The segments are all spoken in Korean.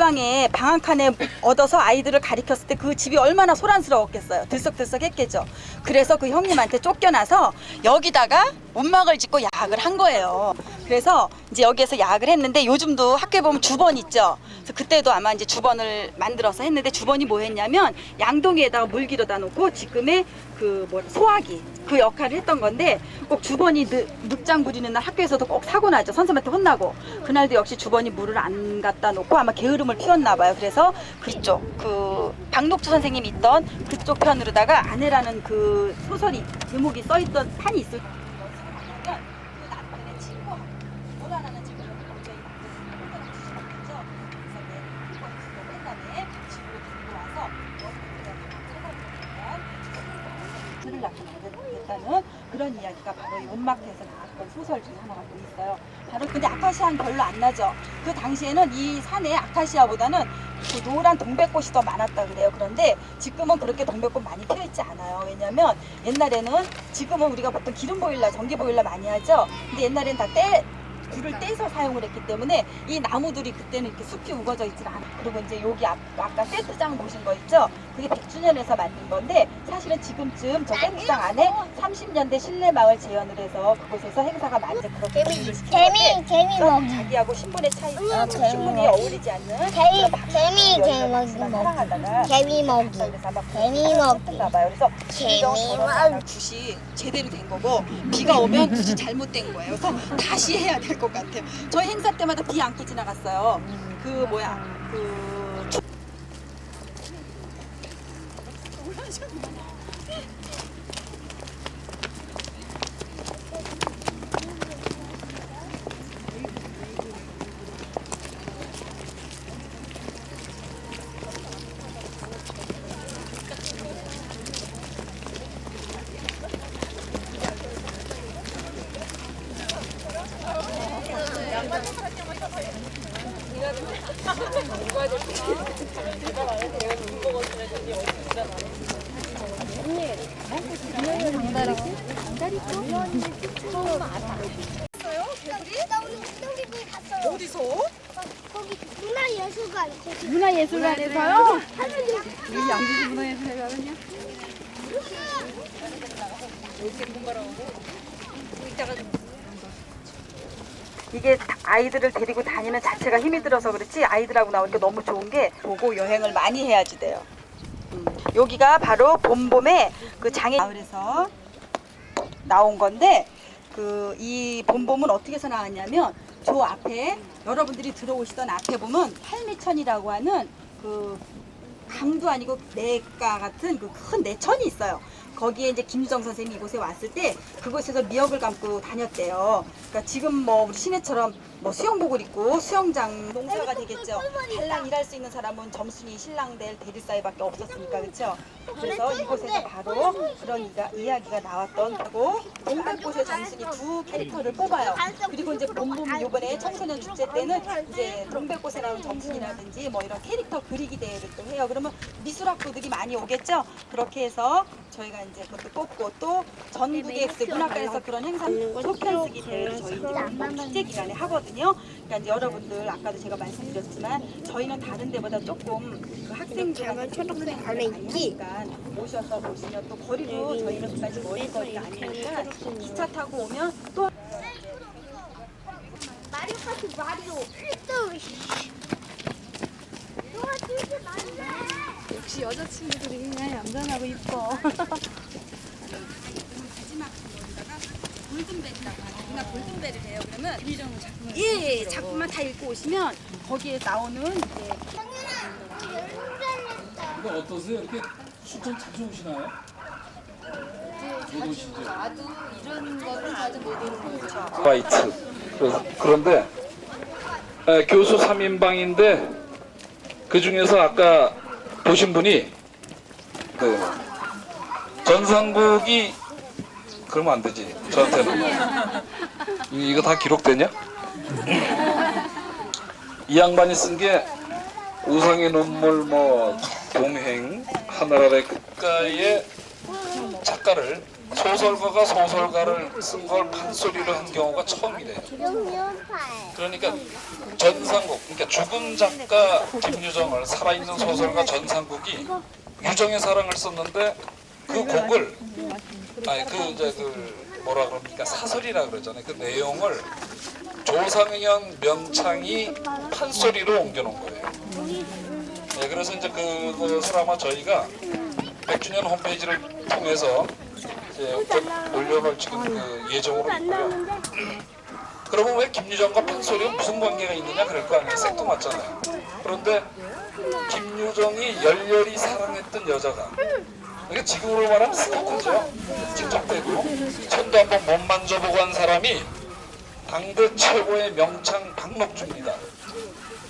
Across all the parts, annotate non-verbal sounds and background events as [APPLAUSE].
골방에 방 한 칸에 얻어서 아이들을 가리켰을 때 그 집이 얼마나 소란스러웠겠어요. 들썩들썩 했겠죠. 그래서 그 형님한테 쫓겨나서 여기다가 문막을 짓고 야학을 한 거예요. 그래서 이제 여기에서 야학을 했는데 요즘도 학교에 보면 주번 있죠. 그래서 그때도 아마 이제 주번을 만들어서 했는데 주번이 뭐 했냐면 양동이에다가 물 길어다 놓고 지금의 그 뭐 소화기 그 역할을 했던 건데 꼭 주번이 늦, 늑장 부리는 날 학교에서도 꼭 사고 나죠. 선생님한테 혼나고 그날도 역시 주번이 물을 안 갖다 놓고 아마 게으름을 피웠나 봐요. 그래서 그쪽 그 박록주 선생님이 있던 그쪽 편으로다가 아내라는 그 소설이 제목이 써 있던 판이 있을 그 남편의 친구하고 노라라는 친구를 굉장히 만든 친구죠. 그래서 내 친구가 그거 뺀 다음에 집으로 데리고 와서 여기를 나타냈다는 그런 이야기가 바로 이 온막태에서 나왔던 소설 중에 하나가 또 있어요. 바로 근데 아카시아는 별로 안 나죠. 그 당시에는 이 산에 아카시아보다는 그 노란 동백꽃이 더 많았다 그래요. 그런데 지금은 그렇게 동백꽃 많이 피어 있지 않아요. 왜냐면 옛날에는 지금은 우리가 보통 기름 보일러, 전기 보일러 많이 하죠. 근데 옛날엔 다 떼, 불을 떼서 사용을 했기 때문에 이 나무들이 그때는 이렇게 숲이 우거져 있질 않아. 그리고 이제 여기 앞, 아까 세트장 보신 거 있죠? 그게 100주년에서 만든 건데 사실은 지금쯤 저 세트장 안에 30년대 실내 마을 재현을 해서 그곳에서 행사가 많이 그렇게 개미 개미 또 먹이 자기하고 신분의 차이, 아, 재밌네. 신분이 어울리지 않는 개미 개미 개미 먹이 개미 먹이 개미 먹이. 그래서 개미 먹이. 굿이 제대로 된 거고 비가 오면 굿이 잘못된 거예요. 그래서 다시 해야 될것 같아요. 저희 행사 때마다 비 안고 지나갔어요. 그 뭐야 그 어디서? 거기 문화예술관 거기 문화예술관에서요? 여기 양주시 문화예술관은요? 이게 다- 아이들을 데리고 다니는 자체가 힘이 들어서 그렇지 아이들하고 나오니까 너무 좋은 게 보고 여행을 많이 해야지 돼요. 음, 여기가 바로 봄봄의 그 장애 마을에서 나온 건데 그이 봄봄은 어떻게 해서 나왔냐면 저 앞에 여러분들이 들어오시던 앞에 보면 팔미천이라고 하는 그 강도 아니고 내가 같은 그 큰 내천이 있어요. 거기에 이제 김유정 선생님이 이곳에 왔을 때 그곳에서 미역을 감고 다녔대요. 그러니까 지금 뭐 우리 시내처럼 뭐 수영복을 입고 수영장 농사가 되겠죠. 달랑 일할 수 있는 사람은 점순이 신랑 될 대리사이밖에 없었으니까 그렇죠. 그래서 이곳에서 바로 그런 이가, 이야기가 나왔던 거고 동백꽃의 점순이 두 캐릭터를 뽑아요. 그리고 이제 봄봄 요번에 청소년 축제 때는 이제 동백꽃에 나오는 점순이라든지 뭐 이런 캐릭터 그리기 대회를 또 해요. 그러면 미술학도들이 많이 오겠죠. 그렇게 해서 저희가 이제 그것도 뽑고 또 전국의 그 문학관에서 그런 행사 소편 쓰기 대회를 저희들이 축제 기간에 하거든요. 그러니까 이제 여러분들 아까도 제가 말씀드렸지만 저희는 다른 데보다 조금 그 학생들하고 초등학생 많이 하니까 오셔서 보시면 또 거리도 저희는 그까지 멀리 거리가 아니니까 기차 타고 오면 또 마리오 카트 마리오. 역시 여자친구들이 그냥 얌전하고 이뻐. [LAUGHS] 마지막 거기다가 골든벨이라고 하는 누나 그러면 예, 예 작품만 다 읽고 오시면 거기에 나오는 이제 이거 어떠세요? 이렇게 추천 자주 오시나요? 못 오시죠? 나도 이런 거를 자주 못 오는 거죠. 화이트. 그래서- 그런데 에, 교수 3인방인데 그 중에서 아까 보신 분이 그 전상국이 그러면 안 되지 저한테는 [LAUGHS] 이- 이거 다 기록되냐? 이 양반이 쓴 게 우상의 눈물 뭐 동행 하늘 아래 끝가의 작가를 소설가가 소설가를 쓴 걸 판소리로 한 경우가 처음이래요. 그러니까 전상국, 그러니까 죽은 작가 김유정을 살아있는 소설가 전상국이 유정의 사랑을 썼는데 그 곡을 아니 그 이제 그 뭐라 그럽니까 사설이라 그러잖아요. 그 내용을 조상현 명창이 판소리로 옮겨놓은 거예요. 네, 그래서 이제 그것을 아마 저희가 100주년 홈페이지를 통해서 이제 좀 올려놓을 지금 그 예정으로 있고요. 그러면 왜 김유정과 판소리가 무슨 관계가 있느냐 그럴 거 아니에요. 생뚱맞잖아요. 그런데 김유정이 열렬히 사랑했던 여자가 이게 지금으로 말하면 스토커죠. 직접 되고 손도 한번 못 만져보고 한 사람이 당대 최고의 명창 박록주입니다.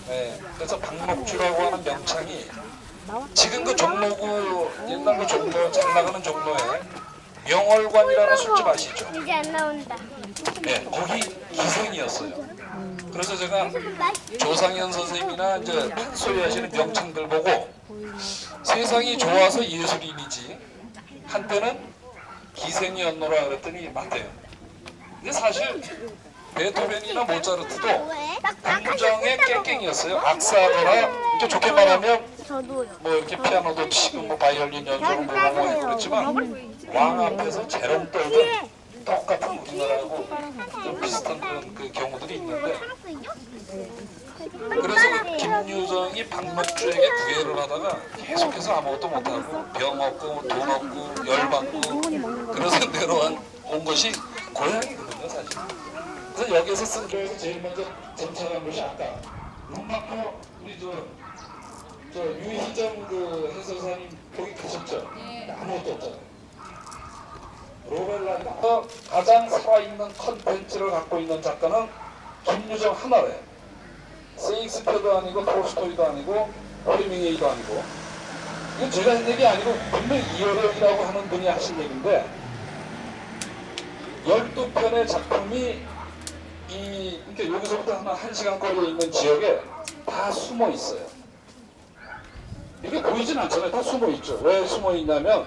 네, 그래서 박록주라고 하는 명창이 지금 그 종로구 옛날 그 종로 잘 나가는 종로에 명월관이라는 술집 아시죠? 이제 안 나온다. 네, 거기 기생이었어요. 그래서 제가 조상현 선생님이나 이제 판소리 하시는 명창들 보고 세상이 좋아서 예술인이지 한때는 기생이었노라 그랬더니 맞대요. 근데 사실 베토벤이나 모차르트도 왜? 감정의 깽깽이었어요. 악사거나 이렇게 좋게 말하면. 뭐 이렇게 피아노도 치고 뭐 바이올린 연주를 뭐 하고 했고 그랬지만 왕 앞에서 재롱 떨던 똑같은 우리나라하고 좀 비슷한 그런 그 경우들이 있는데 그래서 그 김유정이 박록주에게 구애를 하다가 계속해서 아무것도 못하고 병 없고 돈 없고 열 받고 그래서 내려온 온 것이 고향이거든요 사실. 그래서 여기서 쓴 교에서 제일 먼저 전차한 것이 아까 룸마커 우리 저, 저 유희정 그 해설사님 거기 계셨죠? 아무것도 없잖아요. 로벨라가 가장 살아있는 컨텐츠를 갖고 있는 작가는 김유정 하나래. 세익스피어도 아니고 톨스토이도 아니고 어리밍웨이도 아니고 이건 제가 한 얘기 아니고 분명 이어령이라고 하는 분이 하신 얘기인데 12편의 작품이 이 그러니까 여기서부터 하나 한 시간 거리에 있는 지역에 다 숨어 있어요. 이게 보이진 않잖아요. 다 숨어 있죠. 왜 숨어 있냐면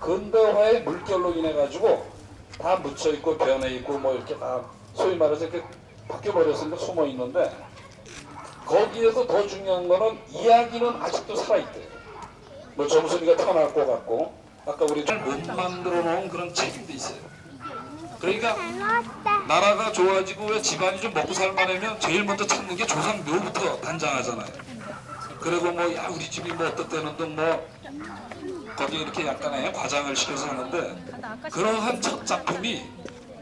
근대화의 물결로 인해 가지고 다 묻혀 있고 변해 있고 뭐 이렇게 다 소위 말해서 이렇게 바뀌어 버렸으니까 숨어 있는데 거기에서 더 중요한 거는 이야기는 아직도 살아 있대요. 뭐 정순이가 태어날 것 같고 아까 우리 못 만들어 놓은 그런 책임도 있어요. 그러니까. 나라가 좋아지고 왜 집안이 좀 먹고 살만하면 제일 먼저 찾는 게 조상 묘부터 단장하잖아요. 그리고 뭐 야 우리 집이 뭐 어떻다는 둥뭐 거기에 이렇게 약간의 과장을 시켜서 하는데 그러한 첫 작품이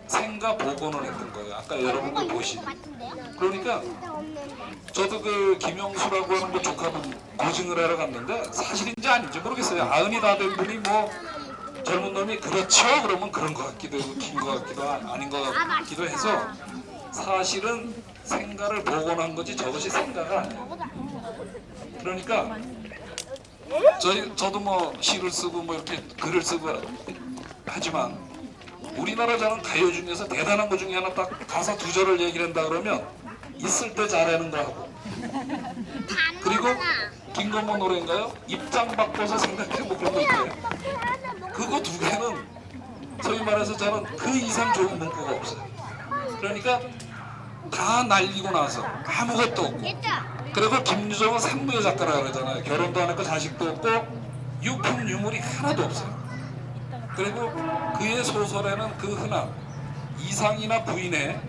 생가 복원을 했던 거예요. 아까 여러분들 보신. 그러니까 저도 그 김영수라고 하는 그 조카분 고증을 하러 갔는데 사실인지 아닌지 모르겠어요. 아흔이 다 된 분이 뭐 젊은 놈이 그렇죠 그러면 그런 것 같기도 하고 긴 것 같기도 하- 아닌 것 같기도 해서 사실은 생가를 복원한 거지 저것이 생가가 아니에요. 그러니까 저희 저도 뭐 시를 쓰고 뭐 이렇게 글을 쓰고 하지만 우리나라 저는 가요 중에서 대단한 것 중에 하나 딱 가사 두 절을 얘기를 한다 그러면 있을 때 잘하는 거 하고 그리고 김건모 노래인가요? 입장 바꿔서 생각해보고 그런 거 있대요. 그거 두 개는 소위 말해서 저는 그 이상 좋은 문구가 없어요. 그러니까 다 날리고 나서 아무것도 없고 그리고 김유정은 산부의 작가라 그러잖아요. 결혼도 안 했고 자식도 없고 유품 유물이 하나도 없어요. 그리고 그의 소설에는 그 흔한 이상이나 부인의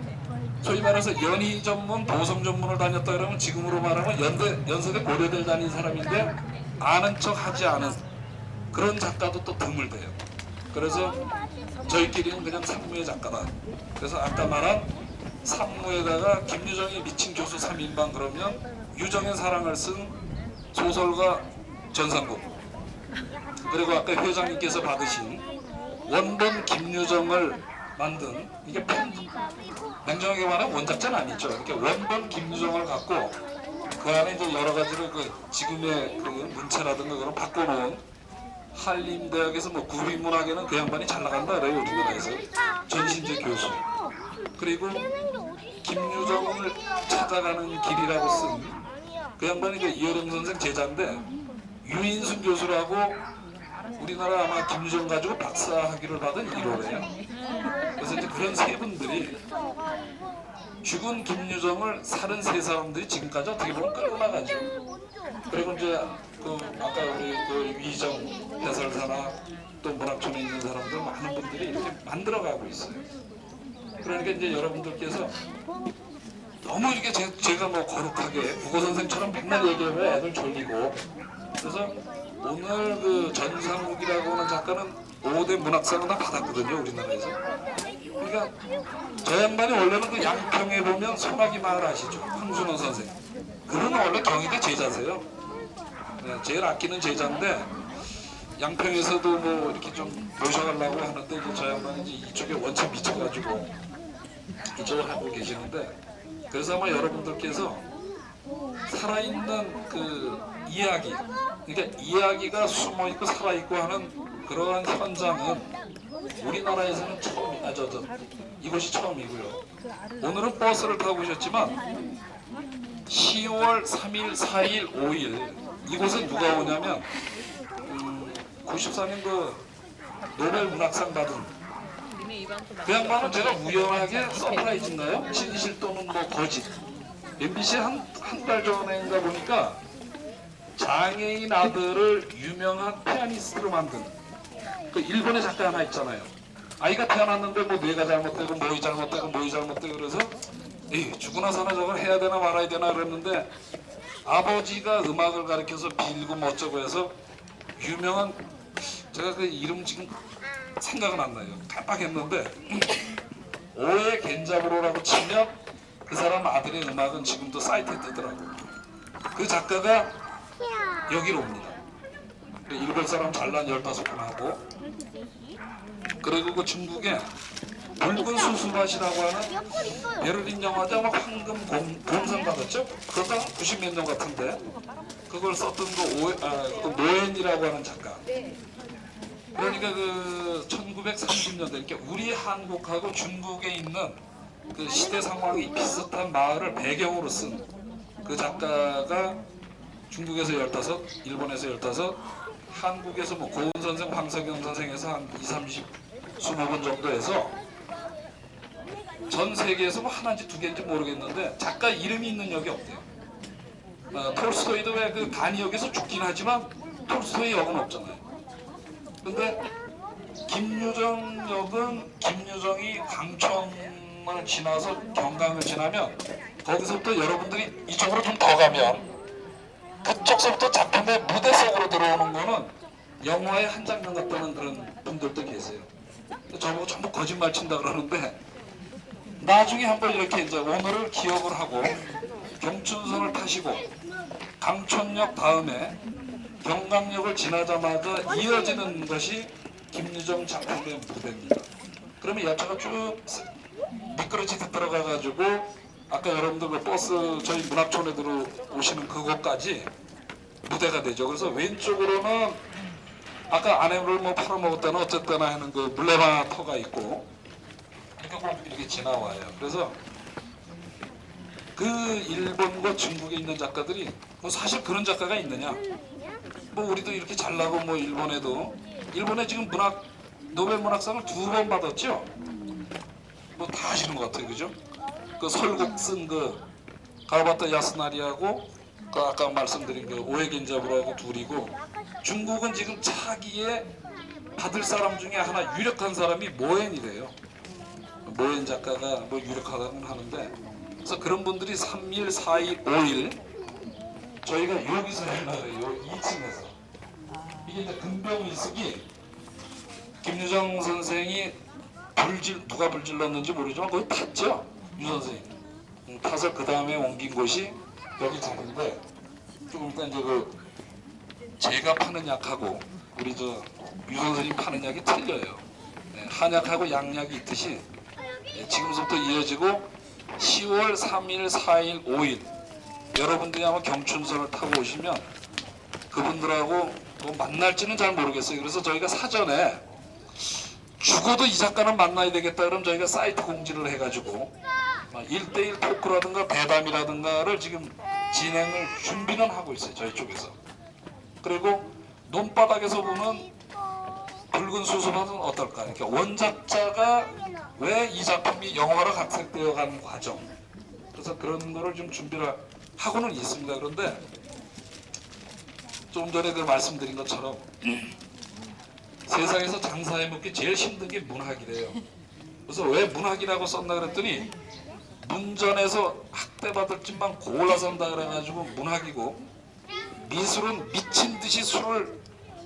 소위 말해서 연희 전문, 보성 전문을 다녔다 그러면 지금으로 말하면 연대, 연세대 고려대를 다닌 사람인데 아는 척 하지 않은 그런 작가도 또 드물대요. 그래서 저희끼리는 그냥 산무의 작가다. 그래서 아까 말한 산무에다가 김유정이 미친 교수 3인방 그러면 유정의 사랑을 쓴 소설가 전상국. 그리고 아까 회장님께서 받으신 원본 김유정을 만든 이게 편 냉정하게 말하면 원작자는 아니죠. 이렇게 원본 김유정을 갖고 그 안에 이제 여러 가지로 그 지금의 그 문체라든가 그런 바꿔놓은 한림 대학에서 뭐 구리문학에는 그 양반이 잘 나간다 그래요 우리나라에서. 전신재 교수. 그리고 김유정을 찾아가는 길이라고 쓴 그 양반이 그 이여름 선생 제자인데 유인순 교수라고 우리나라 아마 김유정 가지고 박사학위를 받은 1호래요. 그래서 이제 그런 세 분들이 죽은 김유정을 33사람들이 지금까지 어떻게 보면 끌고 나가죠. 그리고 이제 그 아까 우리 그 위정 해설사나 또 문학촌에 있는 사람들 많은 분들이 이렇게 만들어가고 있어요. 그러니까 이제 여러분들께서 너무 이렇게 제, 제가 뭐 거룩하게 국어 선생처럼 맨날 얘기하면 애들 졸리고. 그래서 오늘 그 전상욱이라고 하는 작가는 5대 문학상을 다 받았거든요 우리나라에서. 그러니까 저 양반이 원래는 그 양평에 보면 소나기 마을 아시죠? 황순원 선생. 그분은 원래 경희대 제자세요. 네, 제일 아끼는 제자인데 양평에서도 뭐 이렇게 좀 모셔가려고 하는데 이제 저 양반이 이쪽에 원체 미쳐가지고 이쪽을 하고 계시는데 그래서 아마 여러분들께서 살아있는 그 이야기 그러니까 이야기가 숨어있고 살아있고 하는 그러한 현장은 우리나라에서는 처음 아 저 저 이곳이 처음이고요. 오늘은 버스를 타고 오셨지만 10월 3일 4일 5일 이곳에 누가 오냐면 음, 94년 그 노벨 문학상 받은 그 양반은 제가 우연하게 서프라이즈인가요? 진실 또는 뭐 거짓 MBC 한 한 달 전에인가 보니까 장애인 아들을 유명한 피아니스트로 만든 그 일본의 작가 하나 있잖아요. 아이가 태어났는데 뭐 뇌가 잘못되고 뭐이 잘못되고 뭐이 잘못되고 그래서 에이 죽으나 사나 저걸 해야 되나 말아야 되나 그랬는데 아버지가 음악을 가르쳐서 빌고 뭐 어쩌고 해서 유명한 제가 그 이름 지금 생각은 안 나요. 깜빡했는데 오해 겐자브로라고 치면 그 사람 아들의 음악은 지금도 사이트에 뜨더라고. 그 작가가 여기로 옵니다. 그 일본 사람 잘난 15분 하고 그리고 그 중국에 붉은 수수밭이라고 하는 베를린 영화제 아마 황금 공, 공상 받았죠? 그것도 90몇 년 같은데 그걸 썼던 그 오해, 아, 그 노엔이라고 하는 작가 그러니까 그 1930년대 이렇게 우리 한국하고 중국에 있는 그 시대 상황이 비슷한 마을을 배경으로 쓴 그 작가가 중국에서 15, 일본에서 15, 한국에서 뭐 고은 선생, 황석영 선생에서 한 2, 30, 20번 정도 해서 전 세계에서 뭐 하나인지 두 개인지 모르겠는데 작가 이름이 있는 역이 없대요. 어, 톨스토이도 왜그 간이역에서 죽긴 하지만 톨스토이 역은 없잖아요. 근데 김유정 역은 김유정이 강촌을 지나서 경강을 지나면 거기서부터 여러분들이 이쪽으로 좀 더 가면 그쪽서부터 작품의 무대 속으로 들어오는 거는 영화의 한 장면 같다는 그런 분들도 계세요. 저보고 전부 거짓말 친다 그러는데 나중에 한번 이렇게 이제 오늘을 기억을 하고 경춘선을 타시고 강촌역 다음에 경강역을 지나자마자 이어지는 것이 김유정 작품의 무대입니다. 그러면 열차가 쭉 미끄러지듯 들어가가지고 아까 여러분들 그 버스 저희 문학촌에 들어오시는 그곳까지 무대가 되죠. 그래서 왼쪽으로는 아까 안에를 뭐 팔아먹었다나 어쨌거나 하는 그 물레방 터가 있고 이렇게 꼭 이렇게 지나와요. 그래서 그 일본과 중국에 있는 작가들이 뭐 사실 그런 작가가 있느냐? 뭐 우리도 이렇게 잘나고 뭐 일본에도 일본에 지금 문학 노벨 문학상을 두 번 받았죠. 뭐 다 아시는 것 같아요, 그죠? 그 설국 쓴 그 가와바타 야스나리하고 그 아까 말씀드린 그 오해겐자부라고 둘이고 중국은 지금 차기에 받을 사람 중에 하나 유력한 사람이 모엔이래요. 모엔 작가가 뭐 유력하다고는 하는데 그래서 그런 분들이 3일, 4일, 5일 저희가 여기서 했나요? 요 2층에서 이게 이제 금병일식이 김유정 선생이 불질 누가 불질렀는지 모르지만 거기 탔죠 유 선생이 음, 타서 그 다음에 옮긴 곳이 여기 자리인데 조금 이따 이제 그 제가 파는 약하고 우리 저 유 선생님 파는 약이 틀려요. 네, 한약하고 양약이 있듯이 네, 지금부터 이어지고 10월 3일, 4일, 5일 여러분들이 아마 경춘선을 타고 오시면 그분들하고 뭐 만날지는 잘 모르겠어요. 그래서 저희가 사전에 죽어도 이 작가는 만나야 되겠다 그럼 저희가 사이트 공지를 해가지고 1대1 토크라든가 대담이라든가를 지금 진행을 준비는 하고 있어요. 저희 쪽에서. 그리고 논바닥에서 보는 붉은 수수밭은 어떨까? 그러니까 원작자가 왜 이 작품이 영화로 각색되어 가는 과정. 그래서 그런 거를 좀 준비를 하고는 있습니다. 그런데 좀 전에 그 말씀드린 것처럼 세상에서 장사해 먹기 제일 힘든 게 문학이래요. 그래서 왜 문학이라고 썼나 그랬더니 문전에서 학대받을 짓만 골라서 한다 그래가지고 문학이고 미술은 미친 듯이 술을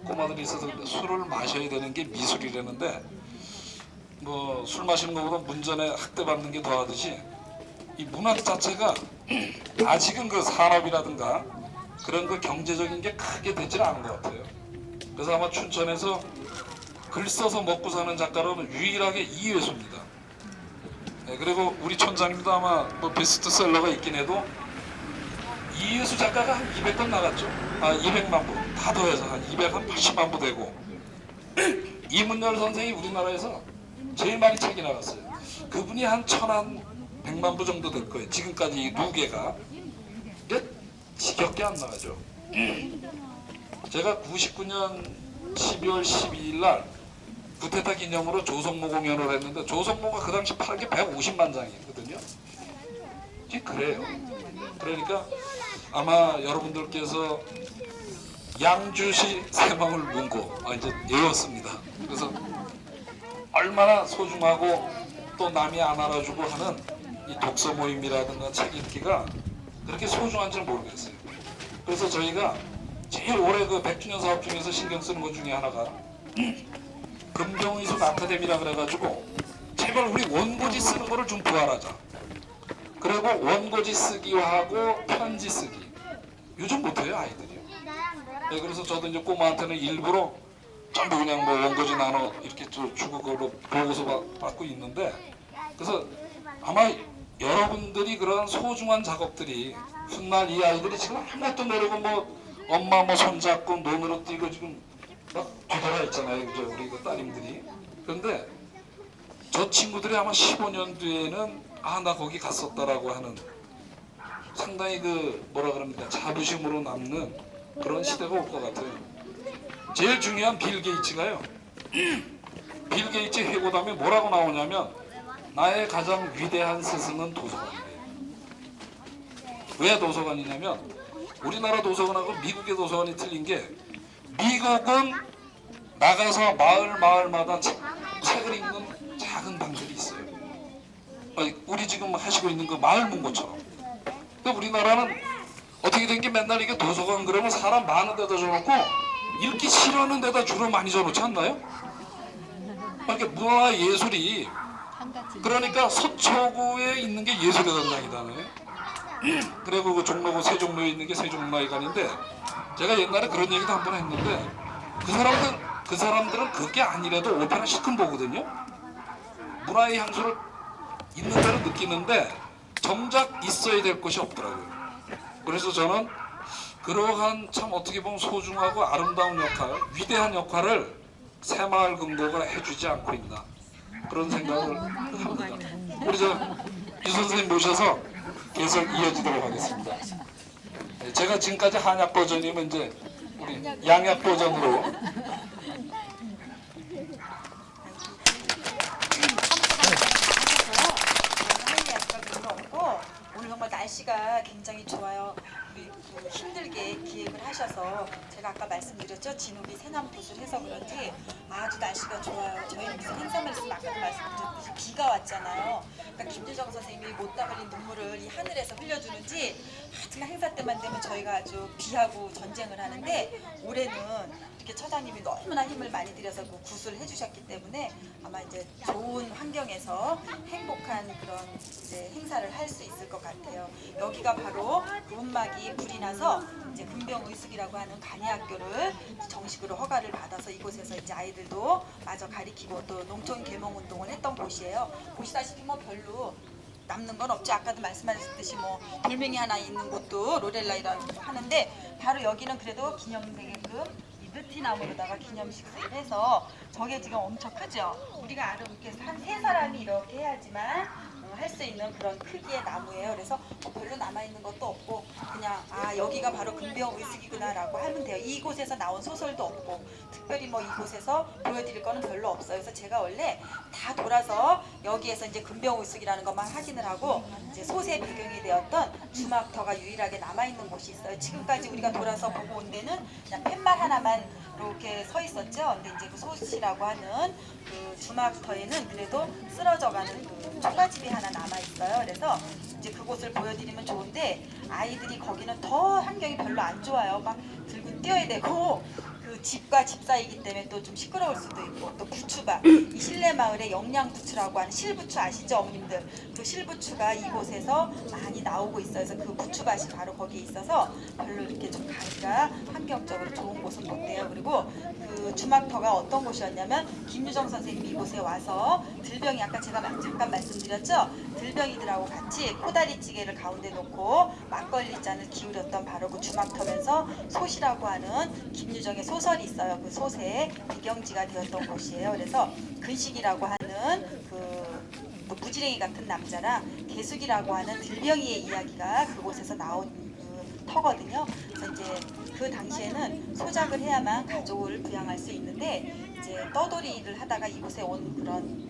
꼬마들이 있어서 술을 마셔야 되는 게 미술이라는데 뭐 술 마시는 것보다 문전에 학대받는 게 더하듯이 이 문학 자체가 아직은 그 산업이라든가 그런 그 경제적인 게 크게 되질 않은 것 같아요. 그래서 아마 춘천에서 글 써서 먹고 사는 작가로는 유일하게 이회수입니다. 네, 그리고 우리 촌장님도 아마 뭐 베스트셀러가 있긴 해도 이예수 작가가 한 200건 나갔죠. 아 200만 부. 다 더해서 한 280만 부 되고 [CLEARS THROAT] 이문열 선생이 우리나라에서 제일 많이 책이 나갔어요. 그분이 한 천한 백만 부 정도 될 거예요. 지금까지 이 두 개가 몇 지겹게 안 나가죠. 제가 99년 12월 12일 날 구테타 기념으로 조성모 공연을 했는데 조성모가 그 당시 팔은 게 150만 장이거든요. 이게 그래요. 그러니까 아마 여러분들께서 양주시 새망을 문고 아, 이제 외웠습니다. 그래서 얼마나 소중하고 또 남이 안 알아주고 하는 이 독서 모임이라든가 책 읽기가 그렇게 소중한지는 모르겠어요. 그래서 저희가 제일 올해 그 100주년 사업 중에서 신경 쓰는 것 중에 하나가 [CLEARS THROAT] 금경의술 아카데미라 그래가지고 제발 우리 원고지 쓰는 거를 좀 부활하자. 그리고 원고지 쓰기하고 편지 쓰기 요즘 못해요 아이들이요. 네, 그래서 저도 이제 꼬마한테는 일부러 전부 그냥 뭐 원고지 나눠 이렇게 저 주고 그걸로 보고서 받- 받고 있는데 그래서 아마 여러분들이 그런 소중한 작업들이 훗날 이 아이들이 지금 아무것도 모르고 뭐 엄마 뭐 손잡고 논으로 뛰고 지금 막 뒤돌아 있잖아요 그죠 우리 그 따님들이 그런데 저 친구들이 아마 15년 뒤에는 아 나 거기 갔었다라고 하는 상당히 그 뭐라 그럽니까 자부심으로 남는 그런 시대가 올 것 같아요. 제일 중요한 빌 게이츠가요. [CLEARS THROAT] 빌 게이츠 회고담에 뭐라고 나오냐면 나의 가장 위대한 스승은 도서관이래요. 왜 도서관이냐면 우리나라 도서관하고 미국의 도서관이 틀린 게 미국은 나가서 마을 마을마다 책, 책을 읽는 작은 방들이 있어요. 우리 지금 하시고 있는 그 마을 문고처럼. 근데 우리나라는 어떻게 된 게 맨날 이게 도서관 그러면 사람 많은 데다 줘놓고 읽기 싫어하는 데다 주로 많이 줘놓지 않나요? 이렇게 문화 예술이 그러니까 서초구에 있는 게 예술의 전당이다네. 그리고 그 종로구 세종로에 있는 게 세종문화회관인데 제가 옛날에 그런 얘기도 한 번 했는데 그 사람들 그 사람들은 그게 아니라도 오페라 시큰 보거든요. 문화의 향수를 있는 대로 느끼는데 정작 있어야 될 것이 없더라고요. 그래서 저는 그러한 참 어떻게 보면 소중하고 아름다운 역할, 위대한 역할을 새마을 금고가 해주지 않고 있나 그런 생각을 합니다. 우리 저유 선생님 모셔서 계속 이어지도록 하겠습니다. 네, 제가 지금까지 한약 버전이면 이제 우리 양약 버전으로 없고 오늘 정말 날씨가 굉장히 좋아요. 힘들게 기획을 하셔서 제가 아까 말씀드렸죠 진욱이 새남붓을 해서 그런지 아주 날씨가 좋아요. 저희 무슨 행사만 있으면 아까도 말씀드렸듯이 비가 왔잖아요. 그러니까 김유정 선생님이 못다 흘린 눈물을 이 하늘에서 흘려주는지 하여튼 행사 때만 되면 저희가 아주 비하고 전쟁을 하는데 올해는 이렇게 처장님이 너무나 힘을 많이 들여서 그 구슬 해주셨기 때문에 아마 이제 좋은 환경에서 행복한 그런 이제 행사를 할 수 있을 것 같아요. 여기가 바로 그 음막이 불이 나서 이제 금병의숙이라고 하는 간이학교를 정식으로 허가를 받아서 이곳에서 이제 아이들도 마저 가리키고 또 농촌 계몽 운동을 했던 곳이에요. 보시다시피 뭐 별로 남는 건 없지 아까도 말씀하셨듯이 뭐 돌멩이 하나 있는 곳도 로렐라이라고 하는데 바로 여기는 그래도 기념되게끔 이 느티나무로다가 기념식을 해서 저게 지금 엄청 크죠? 우리가 알아 이렇게 한 세 사람이 이렇게 해야지만 어, 할 수 있는 그런 크기의 나무예요. 그래서 어, 별로 남아 있는 것도 없고 그냥 아 여기가 바로 금병 의숙이구나 라고 하면 돼요. 이곳에서 나온 소설도 없고 특별히 뭐 이곳에서 보여드릴 거는 별로 없어요. 그래서 제가 원래 다 돌아서 여기에서 이제 금병 의숙이라는 것만 확인을 하고 이제 소세 배경이 되었던 주막터가 유일하게 남아 있는 곳이 있어요. 지금까지 우리가 돌아서 보고 온 데는 그냥 팻말 하나만 이렇게 서 있었죠. 근데 이제 그 소시라고 하는 그 주막터에는 그래도 쓰러져가는 그 초가집이 하나 남아 있어요. 그래서 이제 그곳을 보여드리면 좋은데 아이들이 거기는 더 환경이 별로 안 좋아요. 막 들고 뛰어야 되고 그 집과 집 사이기 때문에 또 좀 시끄러울 수도 있고 또 부추가 [CLEARS THROAT] 이 실내 마을에 영양부추라고 하는 실부추 아시죠 어머님들? 그 실부추가 이곳에서 많이 나오고 있어요. 그래서 그 부추밭이 바로 거기에 있어서 별로 이렇게 좀 가기가 환경적으로 좋은 곳은 못 돼요. 그리고 그 주막터가 어떤 곳이었냐면 김유정 선생님이 이곳에 와서 들병이 아까 제가 마- 잠깐 말씀드렸죠 들병이들하고 같이 코다리찌개를 가운데 놓고 막걸리 잔을 기울였던 바로 그 주막터면서 소시라고 하는 김유정의 소설이 있어요. 그 소세의 배경지가 되었던 곳이에요. 그래서 근식이라고 하는 그또 무지랭이 같은 남자랑 개숙이라고 하는 들병이의 이야기가 그곳에서 나온 그 터거든요. 그래서 이제 그 당시에는 소작을 해야만 가족을 부양할 수 있는데 이제 떠돌이를 하다가 이곳에 온 그런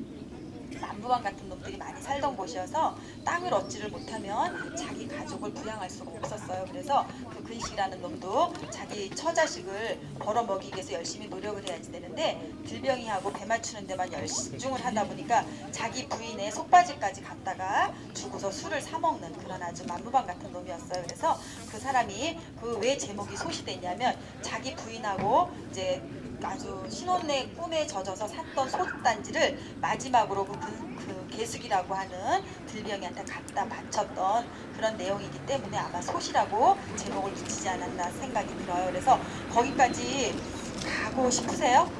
남부왕 같은 놈들이 많이 살던 곳이어서 땅을 얻지를 못하면 자기 가족을 부양할 수가 없었어요. 그래서 그 근식이라는 놈도 자기 처자식을 벌어먹이기 위해서 열심히 노력을 해야지 되는데 들병이하고 배 맞추는 데만 열중을 하다 보니까 자기 부인의 속바지까지 갖다가 주고서 술을 사 먹는 그런 아주 만무방 같은 놈이었어요. 그래서 그 사람이 그 왜 제목이 소시됐냐면 자기 부인하고 이제 아주 신혼내 꿈에 젖어서 샀던 소단지를 마지막으로 그, 그, 그 개숙이라고 하는 들병이한테 갖다 바쳤던 그런 내용이기 때문에 아마 소시라고 제목을 붙이지 않았나 생각이 들어요. 그래서 거기까지 가고 싶으세요?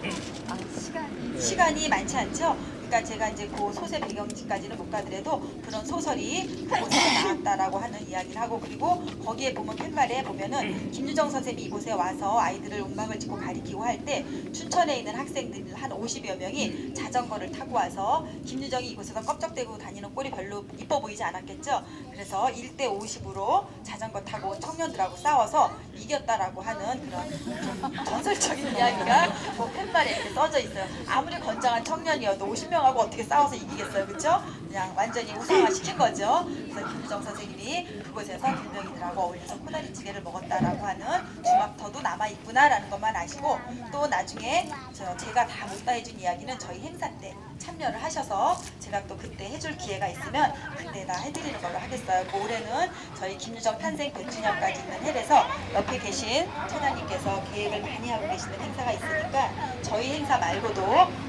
아, 시간이 시간이 많지 않죠? 그러니까 제가 이제 그 소세 배경지까지는 못 가더라도 그런 소설이 그곳에서 나왔다라고 하는 이야기를 하고 그리고 거기에 보면 팻말에 보면은 김유정 선생님이 이곳에 와서 아이들을 음악을 짓고 가리키고 할 때 춘천에 있는 학생들 한 50여 명이 자전거를 타고 와서 김유정이 이곳에서 껍적대고 다니는 꼴이 별로 이뻐 보이지 않았겠죠? 그래서 1대 50으로 자전거 타고 온 청년들하고 싸워서 이겼다라고 하는 그런 좀 전설적인 이야기가 뭐 팻말에 이렇게 써져 있어요. 아무리 건장한 청년이어도 50명하고 어떻게 싸워서 이기겠어요, 그렇죠? 그냥 완전히 우상화시킨 거죠. 그래서 김유정 선생님이 그곳에서 김병희들하고 어울려서 코다리 찌개를 먹었다라고 하는 주막터도 남아 있구나라는 것만 아시고 또 나중에 저 제가 다 못 다 해준 이야기는 저희 행사 때 참여를 하셔서 제가 또 그때 해줄 기회가 있으면 그때 다 해드리는 걸로 하겠어요. 그 올해는 저희 김유정 탄생 100주년까지 있는 해에서 옆에 계신 처장님께서 계획을 많이 하고 계시는 행사가 있으니까 저희 행사 말고도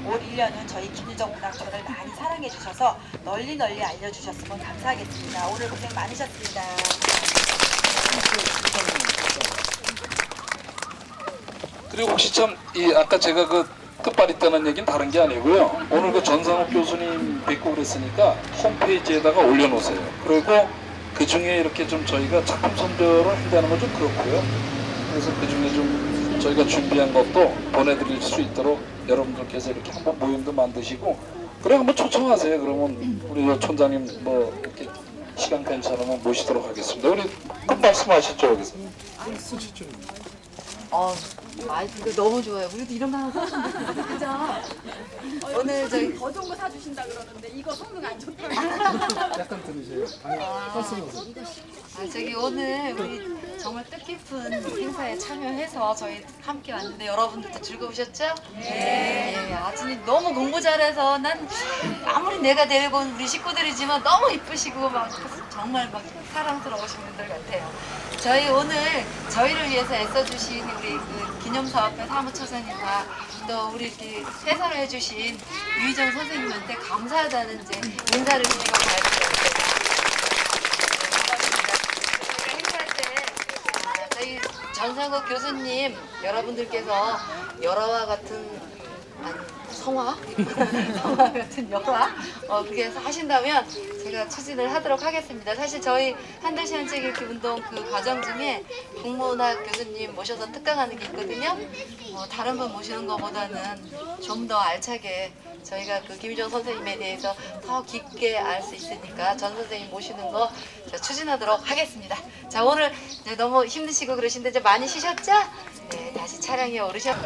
올 1년은 저희 김유정 문학촌을 많이 사랑해 주셔서 널리 널리 알려주셨으면 감사하겠습니다. 오늘 고생 많으셨습니다. 그리고 혹시 참 이 아까 제가 그 끝발이 있다는 얘기는 다른 게 아니고요. 오늘 그 전상욱 교수님 뵙고 그랬으니까 홈페이지에다가 올려놓으세요. 그리고 그 중에 이렇게 좀 저희가 작품 선별을 한다는 건 좀 그렇고요. 그래서 그 중에 좀 저희가 준비한 것도 보내드릴 수 있도록 여러분들께서 이렇게 한번 모임도 만드시고 그래 한번 초청하세요. 그러면 우리 저 촌장님 뭐 이렇게 시간 괜찮으면 모시도록 하겠습니다. 우리 끝 말씀하시죠 여기서. 어, 아, 이거 너무 좋아요. 우리도 이런 거 하나 사주면 좋겠다. [LAUGHS] 그죠? 오늘 저희 더 좋은 거 사주신다 그러는데 이거 성능 안 좋다. [LAUGHS] 약간 들으세요. 말씀하세요. 아, 저기 오늘 우리 정말 뜻깊은 행사에 참여해서 저희 함께 왔는데 여러분들도 즐거우셨죠? 네. 아주 너무 공부 잘해서 난 아무리 내가 데리고 온 우리 식구들이지만 너무 이쁘시고 막 정말 막 사랑스러우신 분들 같아요. 저희 오늘 저희를 위해서 애써주신 우리 그 기념사업회 사무처장님과 또 우리 이렇게 해설을 해주신 유희정 선생님한테 감사하다는 이제 인사를 드리고 가야 되겠습니다. 행사할 때 아, 저희 전상국 교수님 여러분들께서 열화와 같은 성화 [LAUGHS] 성화 같은 열화 어, 그렇게 해서 하신다면 제가 추진을 하도록 하겠습니다. 사실 저희 한글시 한책 읽기 운동 그 과정 중에 국문학 교수님 모셔서 특강하는 게 있거든요. 어, 다른 분 모시는 것보다는 좀 더 알차게 저희가 그 김희정 선생님에 대해서 더 깊게 알 수 있으니까 전 선생님 모시는 거저 추진하도록 하겠습니다. 자 오늘 너무 힘드시고 그러신데 이제 많이 쉬셨죠? 네 다시 차량에 오르셨.